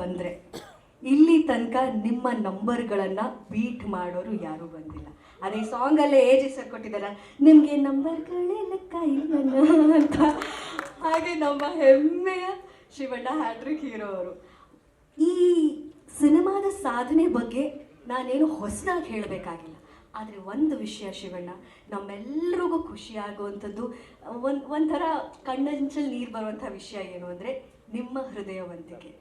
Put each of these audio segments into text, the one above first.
ಬಂದ್ರೆ. ಇಲ್ಲಿ ತನಕ ನಿಮ್ಮ ನಂಬರ್ಗಳನ್ನು ಬೀಟ್ ಮಾಡೋರು ಯಾರು ಬಂದಿಲ್ಲ. ಅದೇ ಸಾಂಗ್ ಅಲ್ಲೇ ಏಜ್ ಹೆಸರು ಕೊಟ್ಟಿದ್ದಾರ, ನಿಮಗೆ ನಂಬರ್ಗಳೇ ಲೆಕ್ಕ ಇಲ್ಲ ಅಂತ. ಹಾಗೆ ನಮ್ಮ ಹೆಮ್ಮೆಯ ಶಿವಣ್ಣ ಹ್ಯಾಟ್ರಿಕ್ ಹೀರೋ ಅವರು. ಈ ಸಿನಿಮಾದ ಸಾಧನೆ ಬಗ್ಗೆ ನಾನೇನು ಹೊಸದಾಗಿ ಹೇಳಬೇಕಾಗಿಲ್ಲ. ಆದರೆ ಒಂದು ವಿಷಯ ಶಿವಣ್ಣ ನಮ್ಮೆಲ್ಲರಿಗೂ ಖುಷಿಯಾಗುವಂಥದ್ದು ಒಂದು, ಒಂಥರ ಕಣ್ಣಂಚಲ್ಲಿ ನೀರು ಬರುವಂಥ ವಿಷಯ ಏನು ಅಂದರೆ ನಿಮ್ಮ ಹೃದಯವಂತಿಕೆ.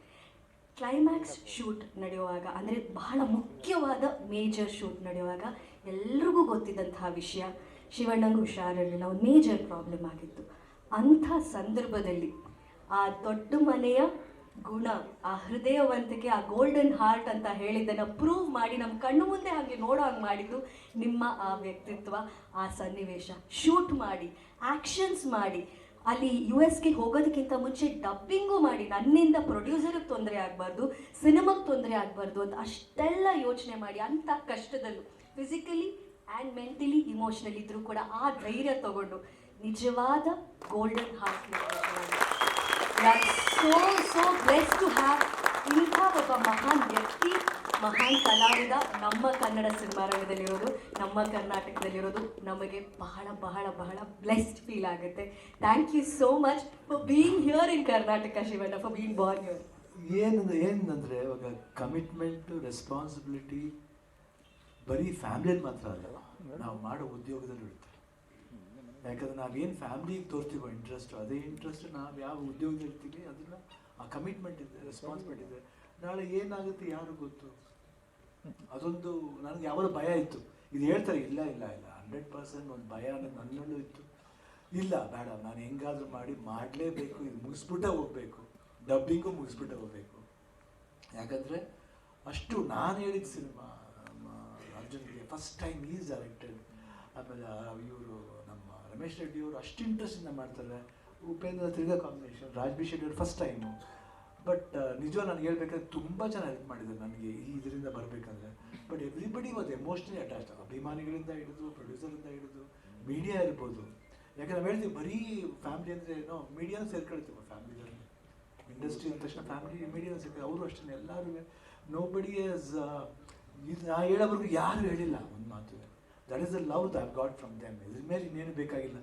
ಕ್ಲೈಮ್ಯಾಕ್ಸ್ ಶೂಟ್ ನಡೆಯುವಾಗ, ಅಂದರೆ ಬಹಳ ಮುಖ್ಯವಾದ ಮೇಜರ್ ಶೂಟ್ ನಡೆಯುವಾಗ ಎಲ್ರಿಗೂ ಗೊತ್ತಿದ್ದಂತಹ ವಿಷಯ ಶಿವಣ್ಣಂಗೂ ಹುಷಾರಿರಲಿಲ್ಲ ಒಂದು ಮೇಜರ್ ಪ್ರಾಬ್ಲಮ್ ಆಗಿತ್ತು. ಅಂಥ ಸಂದರ್ಭದಲ್ಲಿ ಆ ದೊಡ್ಡ ಮನೆಯ ಗುಣ, ಆ ಹೃದಯವಂತಿಕೆ, ಆ ಗೋಲ್ಡನ್ ಹಾರ್ಟ್ ಅಂತ ಹೇಳಿದ್ದನ್ನು ಪ್ರೂವ್ ಮಾಡಿ ನಮ್ಮ ಕಣ್ಣು ಮುಂದೆ ಹಾಗೆ ನೋಡೋ ಹಂಗೆ ಮಾಡಿದ್ದು ನಿಮ್ಮ ಆ ವ್ಯಕ್ತಿತ್ವ, ಆ ಸನ್ನಿವೇಶ. ಶೂಟ್ ಮಾಡಿ ಆ್ಯಕ್ಷನ್ಸ್ ಮಾಡಿ ಅಲ್ಲಿ ಯು ಎಸ್ಗೆ ಹೋಗೋದಕ್ಕಿಂತ ಮುಂಚೆ ಡಬ್ಬಿಂಗು ಮಾಡಿ ನನ್ನಿಂದ ಪ್ರೊಡ್ಯೂಸರ್ಗೆ ತೊಂದರೆ ಆಗಬಾರ್ದು ಸಿನಿಮಾಗೆ ತೊಂದರೆ ಆಗಬಾರ್ದು ಅಂತ ಅಷ್ಟೆಲ್ಲ ಯೋಚನೆ ಮಾಡಿ ಅಂಥ ಕಷ್ಟದಲ್ಲೂ ಫಿಸಿಕಲಿ ಆ್ಯಂಡ್ ಮೆಂಟಲಿ ಇಮೋಷ್ನಲಿ ಇದ್ರೂ ಕೂಡ ಆ ಧೈರ್ಯ ತಗೊಂಡು ನಿಜವಾದ golden heart so so bless to have ಇಂಥ ಒಬ್ಬ ಮಹಾನ್ ವ್ಯಕ್ತಿ. ಮಹಾನ್ ಕಲಾವಿದ ನಮ್ಮ ಕನ್ನಡ ಸಿನಿಮಾ ರಂಗದಲ್ಲಿರೋದು ನಮ್ಮ ಕರ್ನಾಟಕದಲ್ಲಿರೋದು, ನಮಗೆ ಬಹಳ ಬಹಳ ಬಹಳ ಬ್ಲೆಸ್ಡ್ ಫೀಲ್ ಆಗುತ್ತೆ. Thank you so much for being here in Karnataka Shivanna for being born here ಏನಂದ್ರೆ ಏನಂದ್ರೆ ಇವಾಗ ಕಮಿಟ್ಮೆಂಟು ರೆಸ್ಪಾನ್ಸಿಬಿಲಿಟಿ ಬರೀ ಫ್ಯಾಮಿಲಿ ಮಾತ್ರ ಅಲ್ಲ, ನಾವು ಮಾಡೋ ಉದ್ಯೋಗದಲ್ಲಿ ಇರುತ್ತೆ ಯಾಕಂದ್ರೆ ನಾವೇನು ಫ್ಯಾಮಿಲಿಗೆ ತೋರ್ತೀವೋ ಇಂಟ್ರೆಸ್ಟ್ ಅದೇ ಇಂಟ್ರೆಸ್ಟ್ ನಾವು ಯಾವ ಉದ್ಯೋಗದಲ್ಲಿ ಇರ್ತೀವಿ, ಅದನ್ನ ಆ ಕಮಿಟ್ಮೆಂಟ್ ಇದೆ ರೆಸ್ಪಾನ್ಸಿಬಿಲಿಟಿ ಇದೆ. ನಾಳೆ ಏನಾಗುತ್ತೆ, ಯಾರು ಗೊತ್ತು? ಅದೊಂದು ನನಗೆ ಯಾವಾಗ ಭಯ ಇತ್ತು. ಇದು ಹೇಳ್ತಾರೆ, ಇಲ್ಲ ಇಲ್ಲ ಇಲ್ಲ ಹಂಡ್ರೆಡ್ ಪರ್ಸೆಂಟ್ ಒಂದು ಭಯ ಅನ್ನೋದು ನನ್ನಲ್ಲೂ ಇತ್ತು. ಇಲ್ಲ, ಬೇಡ, ನಾನು ಹೆಂಗಾದರೂ ಮಾಡಿ ಮಾಡಲೇಬೇಕು, ಇದು ಮುಗಿಸ್ಬಿಟ್ಟೆ ಹೋಗ್ಬೇಕು. ಡಬ್ಬಿಂಗು ಮುಗಿಸ್ಬಿಟ್ಟೆ ಹೋಗ್ಬೇಕು. ಯಾಕಂದರೆ ಅಷ್ಟು ನಾನು ಹೇಳಿದ ಸಿನಿಮಾ ಅರ್ಜುನ್ಗೆ ಫಸ್ಟ್ ಟೈಮ್ ಈಸ್ ಡೈರೆಕ್ಟೆಡ್ ಆಮೇಲೆ ಇವರು ನಮ್ಮ ರಮೇಶ್ ರೆಡ್ಡಿಯವರು ಅಷ್ಟು ಇಂಟ್ರೆಸ್ಟಿಂದ ಮಾಡ್ತಾರೆ. ಉಪೇಂದ್ರ ತಿರ್ಗಾ combination Raj B Shetty first time but ನಿಜ ನಾನು ಹೇಳ್ಬೇಕಾದ್ರೆ ತುಂಬ ಜನ ಹೆಲ್ಪ್ ಮಾಡಿದ್ದಾರೆ ನನಗೆ ಈ ಇದರಿಂದ ಬರಬೇಕಂದ್ರೆ. But everybody was emotionally attach ಅಭಿಮಾನಿಗಳಿಂದ ಹಿಡಿದು ಪ್ರೊಡ್ಯೂಸರಿಂದ ಹಿಡಿದು ಮೀಡಿಯಾ ಇರ್ಬೋದು. ಯಾಕಂದ್ರೆ ನಾವು ಹೇಳ್ತೀವಿ, ಬರೀ ಫ್ಯಾಮಿಲಿ ಅಂದರೆ ಏನೋ ಮೀಡಿಯಾನ ಸೇರ್ಕೊಳ್ತೀವಿ ಫ್ಯಾಮಿಲಿಗಳಲ್ಲಿ ಇಂಡಸ್ಟ್ರಿ ಅಂದ ತಕ್ಷಣ ಫ್ಯಾಮಿಲಿ ಮೀಡಿಯಾ ಸೇರ್ಕೊಂಡು ಅವರು ಅಷ್ಟೇ ಎಲ್ಲರೂ ನೋ ಬಡಿ ಇಸ್ ಇದು ನಾ ಹೇಳೋವರೆಗೂ ಯಾರು ಹೇಳಿಲ್ಲ ಒಂದು ಮಾತು. That is a love that God from them ಇದ್ರ ಮೇಲೆ ಇನ್ನೇನು ಬೇಕಾಗಿಲ್ಲ.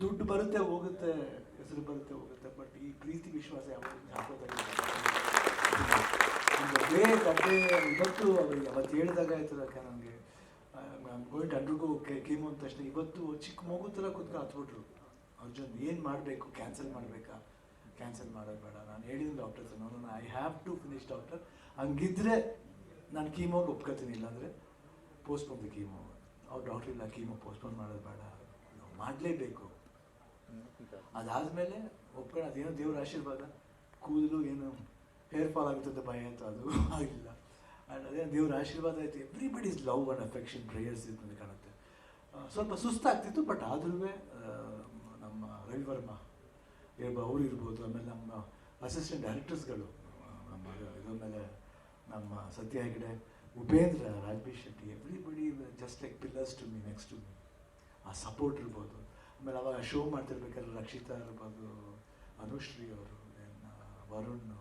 ದುಡ್ಡು ಬರುತ್ತೆ, ಹೋಗುತ್ತೆ, ಹೆಸರು ಬರುತ್ತೆ, ಹೋಗುತ್ತೆ ಬಟ್ ಈ ಪ್ರೀತಿ ವಿಶ್ವಾಸ ಇವತ್ತು ಅವರಿಗೆ ಅವತ್ತು ಹೇಳಿದಾಗ ಆಯ್ತು ಯಾಕೆ ನನಗೆ ಅಂಡ್ರಿಗೂ ಕೀಮೋ ಅಂದ ತಕ್ಷಣ ಇವತ್ತು ಚಿಕ್ಕ ಮಗು ಥರ ಕೂತ್ಕೊಂಡು ಹತ್ಬಿಟ್ರು. ಅರ್ಜುನ್, ಏನು ಮಾಡಬೇಕು? ಕ್ಯಾನ್ಸಲ್ ಮಾಡಬೇಕಾ? ಕ್ಯಾನ್ಸಲ್ ಮಾಡೋದು ಬೇಡ. ನಾನು ಹೇಳಿದ್ದೀನಿ ಡಾಕ್ಟರ್ ನಾನು I have to finish doctor ಹಂಗಿದ್ರೆ ನಾನು ಕೀಮೋಗೆ ಒಪ್ಕೋತೀನಿ, ಇಲ್ಲಾಂದರೆ ಪೋಸ್ಟ್ಪೋನ್ ಕೀಮೋ ಅವ್ರು ಡಾಕ್ಟ್ರ್ ಇಲ್ಲ ಕೀಮೋ ಪೋಸ್ಟ್ಪೋನ್ ಮಾಡೋದು ಬೇಡ. ಮಾಡಲೇಬೇಕು. ಅದಾದಮೇಲೆ ಒಪ್ಕೊಂಡು ಅದೇನೋ ದೇವ್ರ ಆಶೀರ್ವಾದ, ಕೂದಲು ಏನು ಹೇರ್ ಫಾಲ್ ಆಗುತ್ತದೆ ಭಯ ಅಂತ ಅದು ಆಗಿಲ್ಲ. ಆ್ಯಂಡ್ ಅದೇ ದೇವ್ರ ಆಶೀರ್ವಾದ ಆಯಿತು everybody is love and affection prayers ಇತ್ತು ಕಾಣುತ್ತೆ. ಸ್ವಲ್ಪ ಸುಸ್ತಾಗ್ತಿತ್ತು ಬಟ್ ಆದ್ರೂ ನಮ್ಮ ರವಿವರ್ಮ ಇರ್ಬೋದು ಅವ್ರು ಇರ್ಬೋದು, ಆಮೇಲೆ ನಮ್ಮ ಅಸಿಸ್ಟೆಂಟ್ ಡೈರೆಕ್ಟರ್ಸ್ಗಳು ನಮ್ಮ ಇದ್ರ ಮೇಲೆ ನಮ್ಮ Satya Hegde Upendra Rajbir Shetty everybody just like pillars to me next to me ಆ ಸಪೋರ್ಟ್ ಇರ್ಬೋದು. ಆಮೇಲೆ ಅವಾಗ ಶೋ ಮಾಡ್ತಿರ್ಬೇಕಾದ್ರೆ ರಕ್ಷಿತಾ ಇರ್ಬೋದು ಅನುಶ್ರೀ ಅವರು ದೆನ್ ವರುಣ್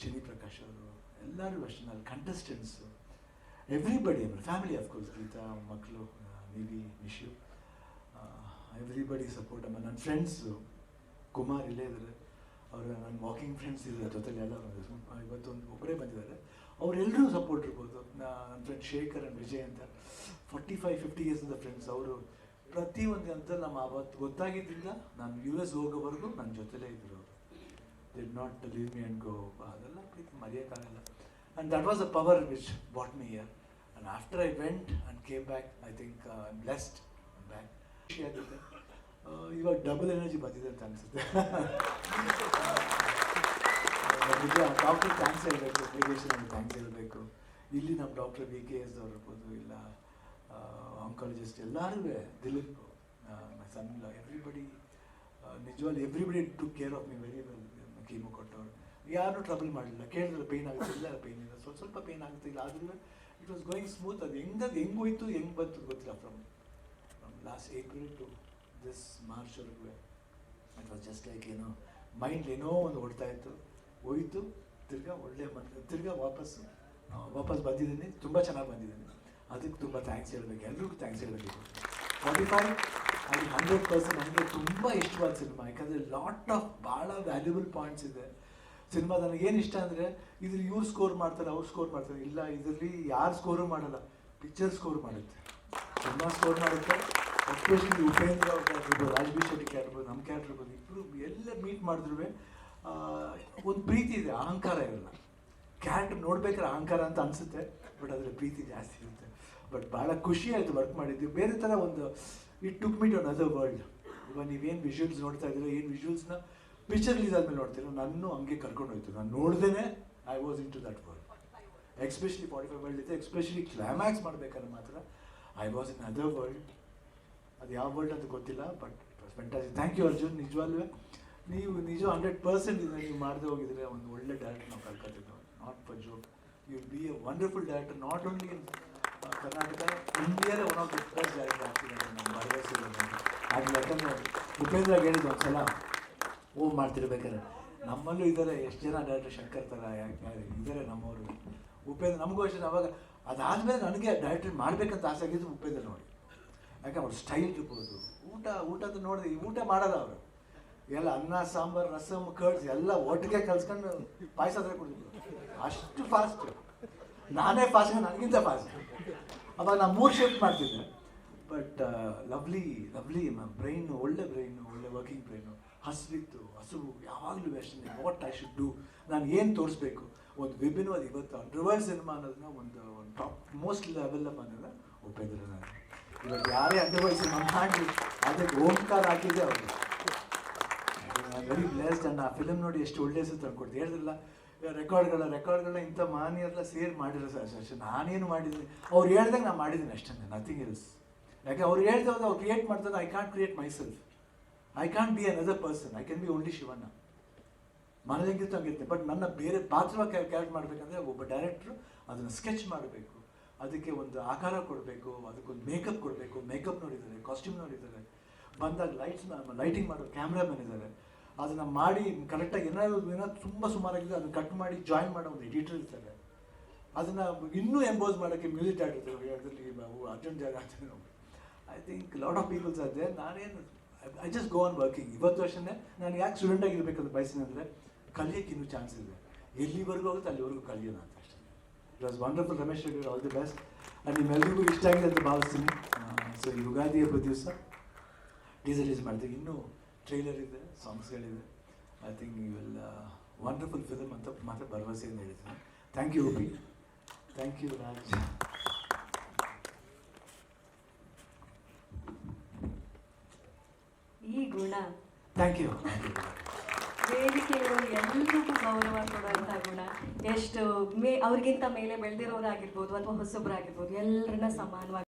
ಚಿನಿ ಪ್ರಕಾಶ್ ಅವರು ಎಲ್ಲರೂ ಅಷ್ಟೇ ನಾಲ್ಕು ಕಂಟೆಸ್ಟೆಂಟ್ಸು ಎವ್ರಿಬಡಿ ಅಂದರೆ ಫ್ಯಾಮಿಲಿ ಅಫ್ಕೋರ್ಸ್ ಗೀತಾ ಮಕ್ಕಳು ನಿವಿ ವಿಶು ಎವ್ರಿಬಡಿ ಸಪೋರ್ಟ್ ಅಮ್ಮ ನನ್ನ ಫ್ರೆಂಡ್ಸು ಕುಮಾರ್ ಇಲ್ಲೇ ಇದ್ದಾರೆ. ಅವರು ನನ್ನ ವಾಕಿಂಗ್ ಫ್ರೆಂಡ್ಸ್ ಇದ್ದಾರೆ ಜೊತೆಲಿ ಎಲ್ಲ ಇವತ್ತೊಂದು ಒಬ್ಬರೇ ಬಂದಿದ್ದಾರೆ. ಅವರೆಲ್ಲರೂ ಸಪೋರ್ಟ್ ಇರ್ಬೋದು. ನನ್ನ ಫ್ರೆಂಡ್ ಶೇಖರ್ ಅಂಡ್ ವಿಜಯ್ ಅಂತ. ಫಾರ್ಟಿ ಫೈವ್ ಫಿಫ್ಟಿ ಇಯರ್ಸಿಂದ ಫ್ರೆಂಡ್ಸ್ ಅವರು ಪ್ರತಿಯೊಂದು ಅಂತ ನಮ್ಮ ಅವತ್ತು ಗೊತ್ತಾಗಿದ್ದರಿಂದ ನಾನು ಯು ಎಸ್ ಹೋಗೋವರೆಗೂ ನನ್ನ ಜೊತೆಲೇ ಇದ್ರು did not leave me and go ಅದೆಲ್ಲ ಪ್ರೀತಿ ಮರೆಯೋಕ್ಕಾಗಲ್ಲ and that was a power which bought me here and after I went and came back I think I blessed back ಇವಾಗ ಡಬಲ್ ಎನರ್ಜಿ ಬಂದಿದೆ ಅಂತ ಅನಿಸುತ್ತೆ. ನಿಜ ಡಾಕ್ಟ್ರಿಗೆ ಥ್ಯಾಂಕ್ಸ್ ಹೇಳಬೇಕು ಅಪ್ಲಿಕೇಶನ್ ಥ್ಯಾಂಕ್ಸ್ ಹೇಳಬೇಕು ಇಲ್ಲಿ ನಮ್ಮ ಡಾಕ್ಟರ್ ವಿ ಕೆ ಎಸ್ ಅವ್ರು ಇರ್ಬೋದು, ಇಲ್ಲ ಆಂಕಾಲಜಿಸ್ಟ್ ಎಲ್ಲರೂ ದಿಲೀಪ್ ಮೈ ಸನ್ ಎವ್ರಿಬಡಿ ನಿಜವಾಗ್ಲೂ everybody to care of me very well chemo ಕೊಟ್ಟವರು. ಯಾರೂ ಟ್ರಬಲ್ ಮಾಡಲಿಲ್ಲ ಕೇಳಿದ್ರೆ ಪೇಯ್ನ್ ಆಗುತ್ತೆ ಇಲ್ಲ ಪೇಯ್ನ್ ಇಲ್ಲ. ಸ್ವಲ್ಪ ಸ್ವಲ್ಪ ಪೇಯ್ನ್ ಆಗುತ್ತೆ ಇಲ್ಲ. ಆದ್ರೂ ಇಟ್ ವಾಸ್ ಗೋಯಿಂಗ್ ಸ್ಮೂತ್ ಅದು ಹೆಂಗದು ಹೆಂಗೆ ಹೋಯ್ತು, ಹೆಂಗೆ ಬಂತು ಗೊತ್ತಿಲ್ಲ from from last April to this ಮಾರ್ಚ್ವರೆಗೂ it was just like ಏನೋ ಮೈಂಡ್ ಏನೋ ಒಂದು ಓಡ್ತಾ ಇತ್ತು. ಹೋಯ್ತು, ತಿರ್ಗಾ ಒಳ್ಳೆ ಮತ್ತೆ ತಿರ್ಗಾ ವಾಪಸ್ ವಾಪಸ್ ಬಂದಿದ್ದೀನಿ. ತುಂಬ ಚೆನ್ನಾಗಿ ಬಂದಿದ್ದೀನಿ. ಅದಕ್ಕೆ ತುಂಬ ಥ್ಯಾಂಕ್ಸ್ ಹೇಳ್ಬೇಕು. ಎಲ್ರಿಗೂ ಥ್ಯಾಂಕ್ಸ್ ಹೇಳಬೇಕು. ಫಾರ್ಟಿ ಅಲ್ಲಿ ಹಂಡ್ರೆಡ್ ಪರ್ಸೆಂಟ್ ನನಗೆ ತುಂಬ ಇಷ್ಟವಾದ ಸಿನಿಮಾ ಯಾಕಂದರೆ ಲಾಟ್ ಆಫ್ ಭಾಳ ವ್ಯಾಲ್ಯೂಬಲ್ ಪಾಯಿಂಟ್ಸ್ ಇದೆ. ಸಿನಿಮಾ ಏನು ಇಷ್ಟ ಅಂದರೆ, ಇದ್ರಲ್ಲಿ ಇವ್ರು ಸ್ಕೋರ್ ಮಾಡ್ತಾರೆ, ಅವ್ರು ಸ್ಕೋರ್ ಮಾಡ್ತಾರೆ. ಇಲ್ಲ, ಇದರಲ್ಲಿ ಯಾರು ಸ್ಕೋರು ಮಾಡಲ್ಲ ಪಿಕ್ಚರ್ ಸ್ಕೋರ್ ಮಾಡುತ್ತೆ. ಸಿನಿಮಾ ಸ್ಕೋರ್ ಮಾಡುತ್ತೆ. ಎಸ್ಪೆಷಲಿ ಉಪೇಂದ್ರ ಅವ್ರ ಆಗಿರ್ಬೋದು ರಾಜ್ಬಿ ಶೆಟ್ಟಿ ಆಗಿರ್ಬೋದು ನಮ್ಮ ಕ್ಯಾರೆಕ್ಟರ್ ಇರ್ಬೋದು ಇಬ್ಬರು ಎಲ್ಲ ಮೀಟ್ ಮಾಡಿದ್ರು ಒಂದು ಪ್ರೀತಿ ಇದೆ, ಅಹಂಕಾರ ಇರಲ್ಲ. ಕ್ಯಾರೆಕ್ಟರ್ ನೋಡ್ಬೇಕಾದ್ರೆ ಅಹಂಕಾರ ಅಂತ ಅನಿಸುತ್ತೆ ಬಟ್ ಅದರ ಪ್ರೀತಿ ಜಾಸ್ತಿ ಇರುತ್ತೆ. ಬಟ್ ಭಾಳ ಖುಷಿ ಆಯಿತು ವರ್ಕ್ ಮಾಡಿದ್ದು. ಬೇರೆ ಥರ ಒಂದು it took me to another world ಇವಾಗ ನೀವೇನು ವಿಜುವಲ್ಸ್ ನೋಡ್ತಾ ಇದ್ದೀರೋ, ಏನು ವಿಜುವಲ್ಸ್ನ ಪಿಕ್ಚರ್ ರಿಲೀಸ್ ಆದಮೇಲೆ ನೋಡ್ತೀರೋ ನನ್ನೂ ಹಂಗೆ ಕರ್ಕೊಂಡು ಹೋಯ್ತು. ನಾನು ನೋಡ್ದೇ I was into that world especially forty five world ಇದೆ ಎಕ್ಸ್ಪೆಷಲಿ ಕ್ಲೈಮ್ಯಾಕ್ಸ್ ಮಾಡ್ಬೇಕಾದ್ರೆ ಮಾತ್ರ I was in other world ಅದು ಯಾವ ವರ್ಲ್ಡ್ ಅಂತ ಗೊತ್ತಿಲ್ಲ but fantasy thank you Arjun ನಿಜವಾಗ್ಲೂ, ನೀವು ನಿಜ ಹಂಡ್ರೆಡ್ ಪರ್ಸೆಂಟ್ ಇದೆ ನೀವು ಮಾಡದೆ ಹೋಗಿದ್ರೆ ಒಂದು ಒಳ್ಳೆ ಡೈರೆಕ್ಟರ್ ನಾವು ಕಲ್ಕೊತಿದ್ದು not for joke you be a wonderful director not only in Karnataka ಇಂಡಿಯಾದ one of the first director ಆಗ್ತಿದ್ದಾರೆ ನಮ್ಮ ನನಗೆ. ಅದು ಉಪೇಂದ್ರ ಹೇಳಿದ್ದು ಒಂದು ಸಲ ಓ ಮಾಡ್ತಿರ್ಬೇಕಾದ್ರೆ ನಮ್ಮಲ್ಲೂ ಇದ್ದಾರೆ ಎಷ್ಟು ಜನ ಡೈರೆಕ್ಟರ್ ಶಂಕರ್ ಥರ ಯಾಕೆ ಇದ್ದಾರೆ ನಮ್ಮವರು ಉಪೇಂದ್ರ ನಮಗೂ ಅಷ್ಟೇ ಅವಾಗ ಅದಾದಮೇಲೆ ನನಗೆ ಡೈರೆಕ್ಟರ್ ಮಾಡಬೇಕಂತ ಆಸೆ ಆಗಿದ್ದು ಉಪೇಂದ್ರ ನೋಡಿ ಯಾಕೆ ಅವ್ರ ಸ್ಟೈಲ್ ಇರ್ಬೋದು ಊಟ ಊಟದ ನೋಡಿದ್ರೆ ಊಟ ಮಾಡಲ್ಲ ಅವರು ಎಲ್ಲ ಅನ್ನ ಸಾಂಬಾರು ರಸಮ್ ಕರ್ಡ್ಸ್ ಎಲ್ಲ ಒಟ್ಟಿಗೆ ಕಲ್ಸ್ಕೊಂಡು ಪಾಯಸ ಹತ್ರ ಕುಡಿದ್ರು ಅಷ್ಟು ಫಾಸ್ಟ್ ನಾನೇ ಫಾಸ್ಟ್ ನನಗಿಂತ ಫಾಸ್ಟ್ ಅವಾಗ ನಾನು ಮೂರು ಶಿಫ್ಟ್ ಮಾಡ್ತಿದ್ದೆ. ಬಟ್ ಲವ್ಲಿ ಲವ್ಲಿ ಬ್ರೈನು ಒಳ್ಳೆ ಬ್ರೈನು ಒಳ್ಳೆ ವರ್ಕಿಂಗ್ ಬ್ರೈನು ಹಸಿವಿತ್ತು, ಹಸುವು, ಯಾವಾಗಲೂ ಯೋಚನೆ ವಾಟ್ ಐ ಶುಡ್ ಡೂ ನಾನು ಏನು ತೋರಿಸ್ಬೇಕು? ಒಂದು ವಿಭಿನ್ನವಾದ ಇವತ್ತು ರಿವರ್ಸ್ ಸಿನಿಮಾ ಅನ್ನೋದನ್ನ ಒಂದು ಒಂದು ಟಾಪ್ ಮೋಸ್ಟ್ ಲೆವೆಲ್ ಬಂದಿದೆ ಒಪ್ಪಿದ್ರು ನಾನು ಇವತ್ತು ಯಾರೇ ಅಂಡರ್ವೈಸ್ ಮಾಡಿ, ಅದಕ್ಕೆ ಓಂಕಾರ ಹಾಕಿದ್ದೆ ಅವರು. ವೆರಿ ಬ್ಲೆಸ್ಡ್ ಅಂಡ್ ಆ ಫಿಲಮ್ ನೋಡಿ ಎಷ್ಟು ಒಳ್ಳೆಯ ಹೆಸರು ತಂದ್ಕೊಡ್ತೀವಿ ಹೇಳಿದ್ರಲ್ಲ ರೆಕಾರ್ಡ್ಗಳ, ರೆಕಾರ್ಡ್ಗಳನ್ನ ಇಂಥ ಮಾನಿಯರೆಲ್ಲ ಸೇರ್ ಮಾಡಿರೋ ಸರ್ ಅಷ್ಟೇ ನಾನೇನು ಮಾಡಿದ್ದೀನಿ ಅವ್ರು ಹೇಳ್ದಂಗೆ ನಾನು ಮಾಡಿದ್ದೀನಿ ಅಷ್ಟೇ ನಥಿಂಗ್ ಎಲ್ಸ್ ಯಾಕೆ ಅವ್ರು ಹೇಳ್ದೆ ಅವ್ರು ಕ್ರಿಯೇಟ್ ಮಾಡ್ತಾರೆ I can't create myself I can't be another person I can be only Shivanna. ಮನದಂಗಿತ್ತು ಹಂಗಿರುತ್ತೆ ಬಟ್ ನನ್ನ ಬೇರೆ ಪಾತ್ರವಾಗಿ ಕ್ಯಾರೆಕ್ಟ್ ಮಾಡಬೇಕಂದ್ರೆ ಒಬ್ಬ ಡೈರೆಕ್ಟ್ರು ಅದನ್ನು ಸ್ಕೆಚ್ ಮಾಡಬೇಕು. ಅದಕ್ಕೆ ಒಂದು ಆಕಾರ ಕೊಡಬೇಕು, ಅದಕ್ಕೊಂದು ಮೇಕಪ್ ಕೊಡಬೇಕು. ಮೇಕಪ್ ನೋಡಿದ್ದಾರೆ ಕಾಸ್ಟ್ಯೂಮ್ ನೋಡಿದ್ದಾರೆ. ಬಂದಾಗ ಲೈಟ್ಸ್ ಲೈಟಿಂಗ್ ಮಾಡೋ ಕ್ಯಾಮ್ರಾಮನ್ ಇದ್ದಾರೆ. ಅದನ್ನು ಮಾಡಿ ಕರೆಕ್ಟಾಗಿ ಏನಾದರೂ ಏನಾದ್ರು ತುಂಬ ಸುಮಾರಾಗಿದೆ, ಅದನ್ನು ಕಟ್ ಮಾಡಿ ಜಾಯಿನ್ ಮಾಡೋ ಒಂದು ಎಡಿಟರ್ ಇರ್ತಾರೆ. ಅದನ್ನು ಇನ್ನೂ ಎಂಬೋಸ್ ಮಾಡೋಕ್ಕೆ ಮ್ಯೂಸಿಕ್ ಡೈರೆಕ್ಟರ್ ಅದರಲ್ಲಿ ಅರ್ಜೆಂಟ್ ಜಾಗ I think lot of peoples ಅದೇ ನಾನೇನು I just go on working ಇವತ್ತು ವರ್ಷನೇ ನಾನು ಯಾಕೆ ಸ್ಟೂಡೆಂಟ್ ಆಗಿರ್ಬೇಕಂತ ಬಯಸಿನ ಅಂದರೆ, ಕಲಿಯೋಕ್ಕೆ ಇನ್ನೂ ಚಾನ್ಸ್ ಇದೆ. ಎಲ್ಲಿವರೆಗೂ ಹೋಗುತ್ತೆ ಅಲ್ಲಿವರೆಗೂ ಕಲಿಯೋಣ ಅಂತ ಅಷ್ಟೇ. It was wonderful Ramesh Reddy all the best and ನಿಮ್ಮೆಲ್ಲರಿಗೂ ಇಷ್ಟ ಆಗಿದೆ ಅಂತ ಭಾವಿಸ್ತೀನಿ. ಸೊ ಯುಗಾದಿ ಹಬ್ಬದ ದಿವಸ ಡೀಸೆಲ್ ಯೂಸ್ ಮಾಡ್ತೀವಿ ಇನ್ನೂ ಟ್ರೈಲರ್ ಇದೆ ಸಾಂಗ್ಸ್ಗಳಿದೆ ಐ ಥಿಂಕ್ ಇವೆಲ್ಲ ವಿಲ್ ವಂಡರ್ಫುಲ್ ಫಿಲಮ್ ಅಂತ ಮಾತ್ರ ಭರವಸೆಯಿಂದ ಹೇಳ್ತೀನಿ thank you B thank you Raj ಈ ಗುಣ. ಥ್ಯಾಂಕ್ ಯು ವೇದಿಕೆಗಳು ಎಲ್ಲರಿಗೂ ಗೌರವ ಕೊಡುವಂಥ ಗುಣ. ಎಷ್ಟು ಮೇ ಅವ್ರಿಗಿಂತ ಮೇಲೆ ಬೆಳೆದಿರೋರಾಗಿರ್ಬೋದು ಅಥವಾ ಹೊಸಬ್ರಾಗಿರ್ಬೋದು ಎಲ್ಲರನ್ನ ಸಮಾನವಾಗಿ